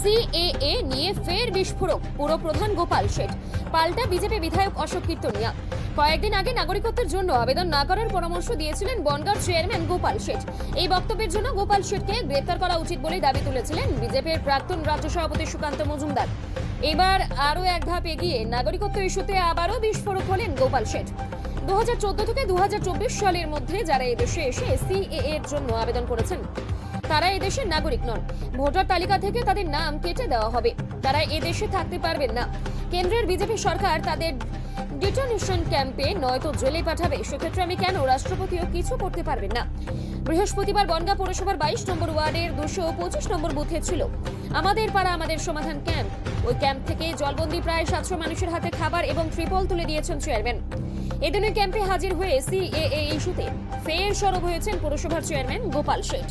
CAA নিয়ে ফের বিস্ফোরক পুরপ্রধান গোপাল শেঠ। পাল্টা বিজেপি বিধায়ক অশোক কীর্তনিয়া। কয়েকদিন আগে নাগরিকত্বের জন্য আবেদন না করার পরামর্শ দিয়েছিলেন বনগাঁর চেয়ারম্যান গোপাল শেঠ। এই বক্তব্যের জন্য গোপাল শেঠকে গ্রেপ্তার করা উচিত বলে দাবি তুলেছিলেন বিজেপির প্রাক্তন রাজ্য সভাপতি সুকান্ত মজুমদার। এবার আরও এক ধাপ এগিয়ে নাগরিকত্ব ইস্যুতে আবারও বিস্ফোরক হলেন গোপাল শেঠ। দু হাজার চোদ্দ থেকে দু হাজার চব্বিশ সালের মধ্যে যারা এদেশে এসে সিএএ এর জন্য আবেদন করেছেন তারা এদেশের নাগরিক নন। ভোটার তালিকা থেকে তাদের নাম কেটে দেওয়া হবে। তারা এদেশে থাকতে পারবেন না। কেন্দ্রের বিজেপি সরকার তাদের ডিটেনশন ক্যাম্পে নয়তো জেলে পাঠাবে। সেক্ষেত্রে আমি কেন রাষ্ট্রপতিও কিছু করতে পারবেন না? বৃহস্পতিবার বনগা পৌরসভার বাইশ নম্বর ওয়ার্ডের দুশো পঁচিশ নম্বর বুথে ছিল। আমাদের পাড়া আমাদের সমাধান ক্যাম্প। ওই ক্যাম্প থেকে জলবন্দি প্রায় সাতশো মানুষের হাতে খাবার এবং ত্রিপল তুলে দিয়েছেন চেয়ারম্যান। এদিন ওই ক্যাম্পে হাজির হয়ে সিএএ ইস্যুতে ফের সরব হয়েছেন পৌরসভার চেয়ারম্যান গোপাল শেঠ।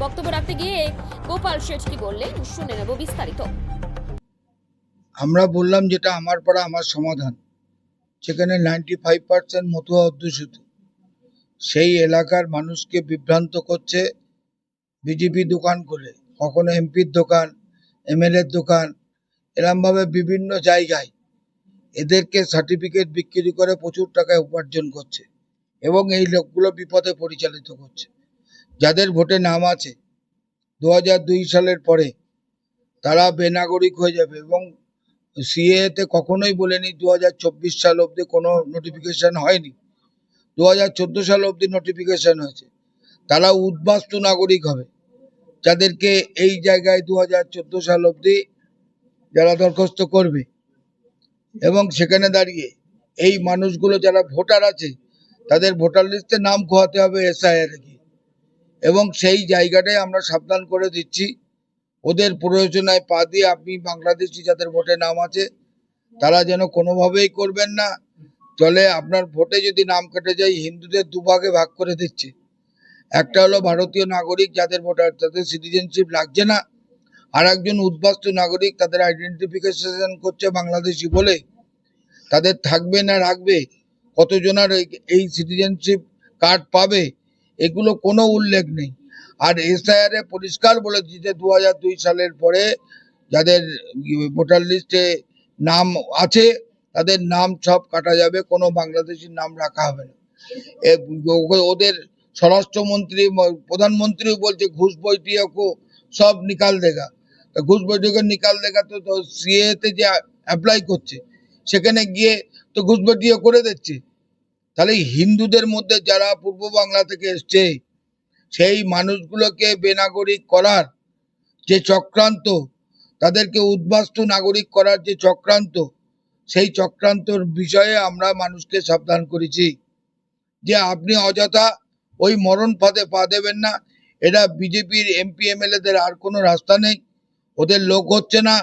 বক্তব্য রাখতে গিয়ে গোপাল শেঠ কি বললেন, শুনে নেব বিস্তারিত। আমরা বললাম যেটা আমার পাড়া আমার সমাধান সেখানে নাইনটি ফাইভ পার্সেন্ট মতুয়া অধ্যুষিত। সেই এলাকার মানুষকে বিভ্রান্ত করছে বিজেপি দোকান করে, কখনো এমপির দোকান, এমএলএর দোকান, এরমভাবে বিভিন্ন জায়গায়। এদেরকে সার্টিফিকেট বিক্রি করে প্রচুর টাকা উপার্জন করছে এবং এই লোকগুলো বিপদে পরিচালিত করছে। যাদের ভোটে নাম আছে দু সালের পরে তারা বেনাগরিক হয়ে যাবে এবং সিএ তে কখনোই বলেনি দু হাজার চব্বিশ সাল অবধি কোনো নোটিফিকেশান হয়নি। দু হাজার চোদ্দ সাল অবধি নোটিফিকেশান হয়েছে। তারা উদ্বাস্তু নাগরিক হবে। যাদেরকে এই জায়গায় দু হাজার চোদ্দ সাল অবধি যারা দরখাস্ত করবে এবং সেখানে দাঁড়িয়ে এই মানুষগুলো যারা ভোটার আছে, তাদের ভোটার লিস্টে নাম খোয়াতে হবে এসআইআর গিয়ে। এবং সেই জায়গাটাই আমরা সাবধান করে দিচ্ছি। ওদের প্রয়োজনায় পা দিয়ে আপনি বাংলাদেশি যাদের ভোটে নাম আছে, তারা যেন কোনোভাবেই করবেন না। চলে আপনার ভোটে যদি নাম কেটে যায়, হিন্দুদের দুভাগে ভাগ করে দিচ্ছে। একটা হলো ভারতীয় নাগরিক যাদের ভোটার তাদের সিটিজেনশিপ লাগছে না। আর একজন উদ্বাস্তু নাগরিক তাদের আইডেন্টিফিকেশন করছে বাংলাদেশি বলে। তাদের থাকবে না, রাখবে। কতজনার এই- এই সিটিজেনশিপ কার্ড পাবে? এগুলো কোনো উল্লেখ নেই। আর এসআইআর পরিষ্কার বলেছি যে দু সালের পরে যাদের ভোটার লিস্টে নাম আছে, তাদের নাম সব কাটা যাবে, কোনো বাংলাদেশির নাম রাখা হবে না। ওদের স্বরাষ্ট্রমন্ত্রী প্রধানমন্ত্রীও বলছে, ঘুষ বইটিও সব নিকাল তা ঘুষ বইটিকে নিকাল দেগা তো তো সিএ তে যে অ্যাপ্লাই করছে, সেখানে গিয়ে তো ঘুষ বইটিও করে দিচ্ছে। তাহলে হিন্দুদের মধ্যে যারা পূর্ব বাংলা থেকে এসছে, সেই মানুষগুলোকে বেনাগরিক করার যে চক্রান্ত, তাদেরকে উদ্বাস্তু নাগরিক করার যে চক্রান্ত, সেই চক্রান্তর বিষয়ে আমরা মানুষকে সাবধান করেছি। যে আপনি অযথা ওই মরণ ফাঁদে পা দেবেন না, এটা বিজেপির এমপি, এমএলএদের আর কোনো রাস্তা নেই, ওদের লোক হচ্ছে না।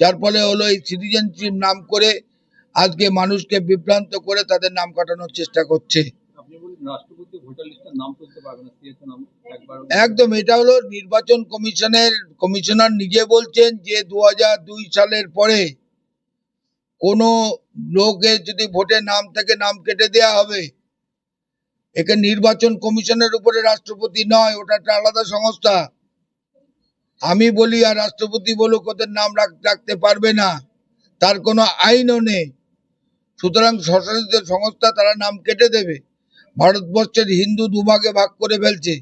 যার ফলে হলো এই সিটিজেনশিপ নাম করে আজকে মানুষকে বিভ্রান্ত করে তাদের নাম কাটানোর চেষ্টা করছে। একদম এটা হলো নির্বাচন কমিশনের কমিশনার নিজে বলছেন যে দু দুই সালের পরে কোনো লোকের যদি ভোটে নাম থেকে নাম কেটে দেয়া হবে। একে নির্বাচন কমিশনের উপরে রাষ্ট্রপতি নয় ওটা একটা আলাদা সংস্থা। আমি বলি আর রাষ্ট্রপতি বলুক ওদের নাম রাখ- রাখতে পারবে না। তার কোনো আইনও নেই। সুতরাং স্বশাসিত সংস্থা তারা নাম কেটে দেবে। ভারতবর্ষের হিন্দু দুভাগে ভাগ করে ফেলছে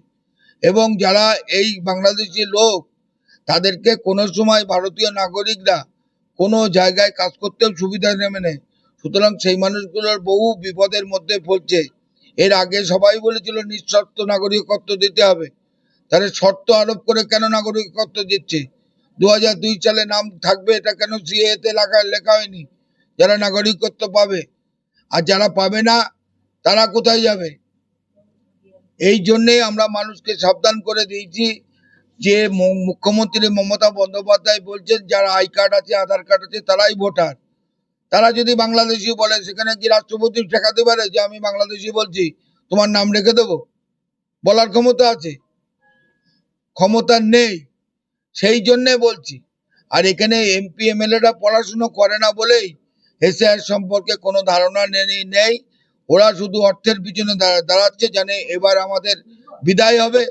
এবং যারা এই বাংলাদেশি লোক, তাদেরকে কোনো সময় ভারতীয় নাগরিকরা কোনো জায়গায় কাজ করতেও সুবিধা নেবে নেই সুতরাং সেই মানুষগুলোর বহু বিপদের মধ্যে পড়ছে। এর আগে সবাই বলেছিল, নিঃশর্ত নাগরিকত্ব দিতে হবে। তাহলে শর্ত আরোপ করে কেন নাগরিকত্ব দিচ্ছে? দু সালে নাম থাকবে, এটা কেন সিএ তে লেখা লেখা হয়নি? যারা নাগরিকত্ব পাবে আর যারা পাবে না, তারা কোথায় যাবে? এই জন্যে আমরা মানুষকে সাবধান করে দিয়েছি যে মুখ্যমন্ত্রী মমতা বন্দ্যোপাধ্যায় বলছেন, যারা আই কার্ড আছে, আধার কার্ড আছে, তারাই ভোটার। তারা যদি বাংলাদেশি বলে, সেখানে কি রাষ্ট্রপতি ঠেকাতে পারে যে আমি বাংলাদেশি বলছি? তোমার নাম রেখে দেবো? বলার ক্ষমতা আছে? ক্ষমতা নেই। সেই জন্যে বলছি। আর এখানে এমপি এমএলএরা পড়াশুনো করে না বলেই এসআর সম্পর্কে কোনো ধারণা নেই নেই। ওরা শুধু অর্থের পিছনে দাঁড়াচ্ছে, জানে এবার আমাদের বিদায় হবে।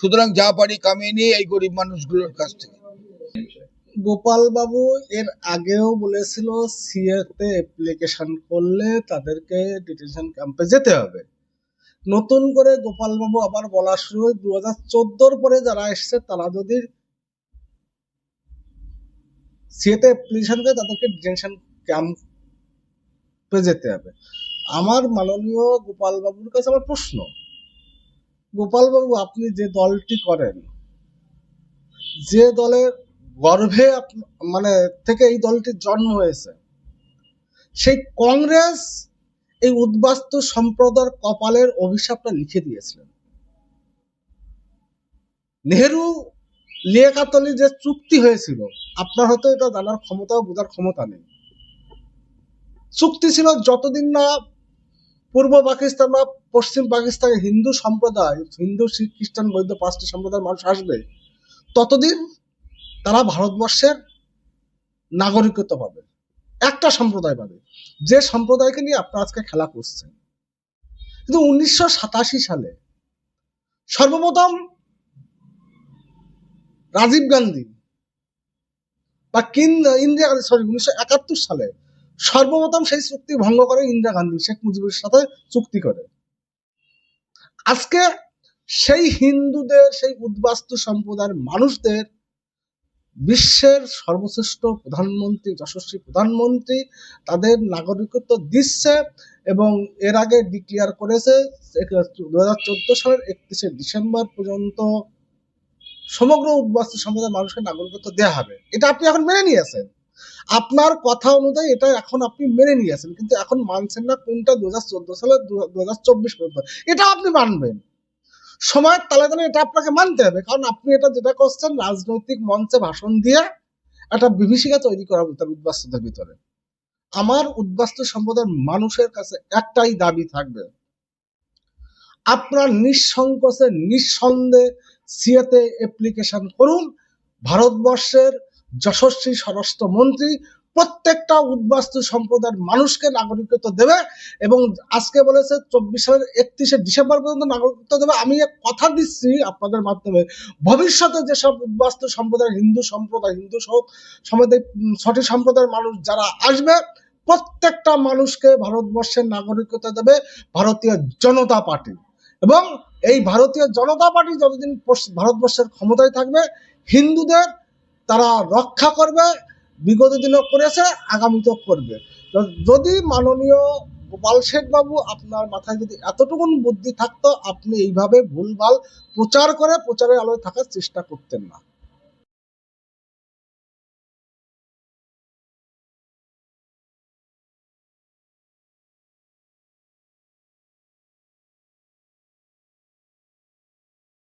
সুতরাং যা পারি কামিয়ে নিয়ে এই গরিব মানুষগুলোর কাছ থেকে। গোপাল বাবু এর আগেও বলেছিল, সিএতে অ্যাপ্লিকেশন করলে তাদেরকে ডিটেনশন ক্যাম্পে যেতে হবে। নতুন করে গোপাল বাবু আবার বলা শুরু হয় দু হাজার চোদ্দোর পরে যারা এসছে, তারা যদি সিএতে অ্যাপ্লিকেশন করে তাদেরকে ডিটেনশন ক্যাম্পে যেতে হবে। আমার মাননীয় গোপাল বাবুর কাছে আমার প্রশ্ন। গোপাল বাবু আপনি যে দলটি করেন, যে দলের গর্ভে মানে থেকে এই দলটির জন্ম হয়েছে, সেই কংগ্রেস এই উদ্বাস্তু সম্প্রদায়ের কপালের অভিশাপটা লিখে দিয়েছিলেন। নেহেরু লিয়াকাতলি যে চুক্তি হয়েছিল, আপনার হয়তো এটা জানার ক্ষমতা বোঝার ক্ষমতা নেই। চুক্তি ছিল যতদিন না পূর্ব পাকিস্তান বা পশ্চিম পাকিস্তানে হিন্দু সম্প্রদায়, হিন্দু শিখ খ্রিস্টান, বৌদ্ধ পাঁচটি সম্প্রদায়ের মানুষ আসবে, ততদিন তারা ভারতবর্ষের নাগরিকত্ব পাবে। একটা সম্প্রদায় পাবে। যে সম্প্রদায়কে নিয়ে আপনারা আজকে খেলা করছেন। কিন্তু উনিশশো সাতাশি সালে সর্বপ্রথম রাজীব গান্ধী বা কিন ইন্দিরা গান্ধী সরি উনিশশো একাত্তর সালে সর্বপ্রথম সেই চুক্তি ভঙ্গ করে ইন্দিরা গান্ধী, শেখ মুজিবের সাথে চুক্তি করে। আজকে সেই হিন্দুদের, সেই উদ্বাস্তু সম্প্রদায়ের মানুষদের, বিশ্বের সর্বশ্রেষ্ঠ প্রধানমন্ত্রী, যশস্বী প্রধানমন্ত্রী তাদের নাগরিকত্ব দিচ্ছে এবং এর আগে ডিক্লেয়ার করেছে দু হাজার চোদ্দ সালের একত্রিশে ডিসেম্বর পর্যন্ত সমগ্র উদ্বাস্তু সম্প্রদায়ের মানুষকে নাগরিকত্ব দেওয়া হবে। এটা আপনি এখন মেনে নিয়েছেন? আপনার কথা অনুযায়ী এটা এখন আপনি মেনে নিয়েছেন কিন্তু এখন মানছেন না কোনটা দু হাজার চোদ্দ সালে দু হাজার চব্বিশ পর্যন্ত। এটা আপনি মানবেন। সময়ের তালে তালে এটা আপনাকে মানতে হবে, কারণ আপনি এটা যেটা করছেন, রাজনৈতিক মঞ্চে ভাষণ দিয়ে একটা বিভীষিকা তৈরি করার ভিতরে উদ্বাস্তুদের ভিতরে। আমার উদ্বাস্তু সম্প্রদায়ের মানুষের কাছে একটাই দাবি থাকবে। আপনার নিঃসংকোচে, নিঃসন্দেহে সিএতে অ্যাপ্লিকেশন করুন, ভারতবর্ষের যশস্বী স্বরাষ্ট্রমন্ত্রী প্রত্যেকটা উদ্বাস্তু সম্প্রদায়ের মানুষকে নাগরিকত্ব দেবে এবং আজকে বলেছে চব্বিশ সালের একত্রিশে ডিসেম্বর পর্যন্ত নাগরিকত্ব দেবে। আমি এক কথা দিচ্ছি আপনাদের মাধ্যমে ভবিষ্যতে যেসব উদ্বাস্তু সম্প্রদায় হিন্দু সম্প্রদায় হিন্দু উম, ছটি সম্প্রদায়ের মানুষ যারা আসবে প্রত্যেকটা মানুষকে ভারতবর্ষের নাগরিকত্ব দেবে ভারতীয় জনতা পার্টি। এবং এই ভারতীয় জনতা পার্টি যতদিন ভারতবর্ষের ক্ষমতায় থাকবে হিন্দুদের তারা রক্ষা করবে, বিগত দিনও করেছে, আগামীতেও করবে। যদি মাননীয় গোপাল বাবু আপনার মাথায় যদি এতটুকুন বুদ্ধি থাকতো, আপনি এইভাবে ভুলভাল প্রচার করে প্রচারের আলোয় থাকার চেষ্টা করতেন না।